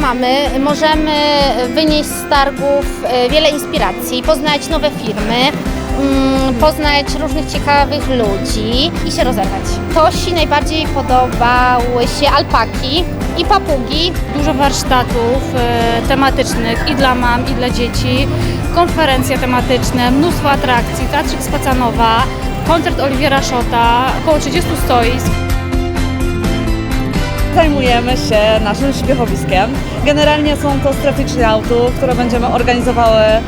mamy, możemy wynieść z targów e, wiele inspiracji, poznać nowe firmy, mm, poznać różnych ciekawych ludzi i się rozerwać. Tosi najbardziej podobały się alpaki i papugi. Dużo warsztatów e, tematycznych i dla mam, i dla dzieci, konferencje tematyczne, mnóstwo atrakcji, Teatrzyk Spacanowa, koncert Oliwiera Szota, około 30 stoisk. Zajmujemy się naszym śpiechowiskiem. Generalnie są to strefy chilloutu, które będziemy organizowały e,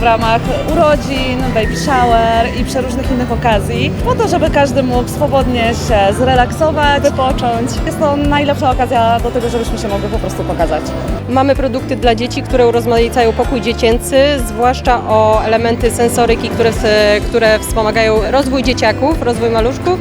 w ramach urodzin, baby shower i przeróżnych innych okazji, po to, żeby każdy mógł swobodnie się zrelaksować, wypocząć. Jest to najlepsza okazja do tego, żebyśmy się mogli po prostu pokazać. Mamy produkty dla dzieci, które urozmaicają pokój dziecięcy, zwłaszcza o elementy sensoryki, które, które wspomagają rozwój dzieciaków, rozwój maluszków.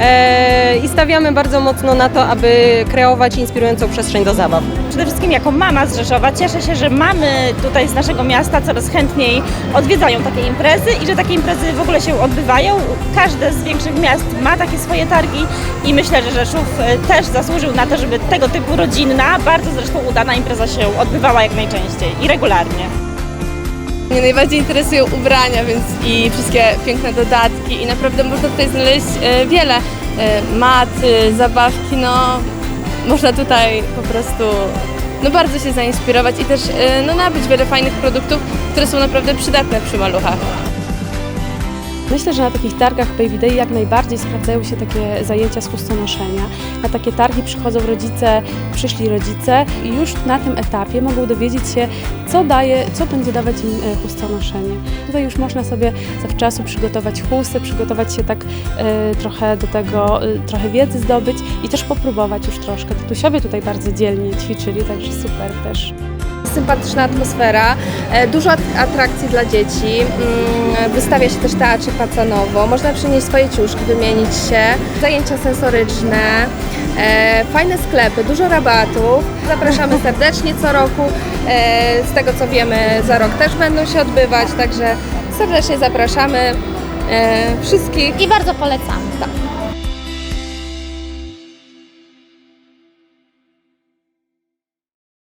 E, I stawiamy bardzo mocno na to, aby kreować inspirującą przestrzeń do zabaw. Przede wszystkim jako mama z Rzeszowa cieszę się, że mamy tutaj z naszego miasta coraz chętniej odwiedzają takie imprezy i że takie imprezy w ogóle się odbywają. Każde z większych miast ma takie swoje targi i myślę, że Rzeszów e, też zasłużył na to, żeby tego typu rodzinna, bardzo zresztą udana impreza się odbywała jak najczęściej i regularnie. Mnie najbardziej interesują ubrania, więc i wszystkie piękne dodatki i naprawdę można tutaj znaleźć e, wiele e, maty, zabawki, no można tutaj po prostu no bardzo się zainspirować i też e, no nabyć wiele fajnych produktów, które są naprawdę przydatne przy maluchach. Myślę, że na takich targach Baby Day jak najbardziej sprawdzają się takie zajęcia z chustonoszenia. Na takie targi przychodzą rodzice, przyszli rodzice i już na tym etapie mogą dowiedzieć się, co daje, co będzie dawać im e, chustonoszenie. Tutaj już można sobie zawczasu przygotować chusty, przygotować się tak e, trochę do tego, e, trochę wiedzy zdobyć i też popróbować już troszkę. Tatusiowie tutaj bardzo dzielnie ćwiczyli, także super też. Sympatyczna atmosfera, e, dużo at- atrakcji dla dzieci, mm, wystawia się też teatrzyk Pacanowo, można przynieść swoje ciuszki, wymienić się, zajęcia sensoryczne, e, fajne sklepy, dużo rabatów. Zapraszamy serdecznie co roku, e, z tego co wiemy za rok też będą się odbywać, także serdecznie zapraszamy wszystkich. I bardzo polecamy. Tak.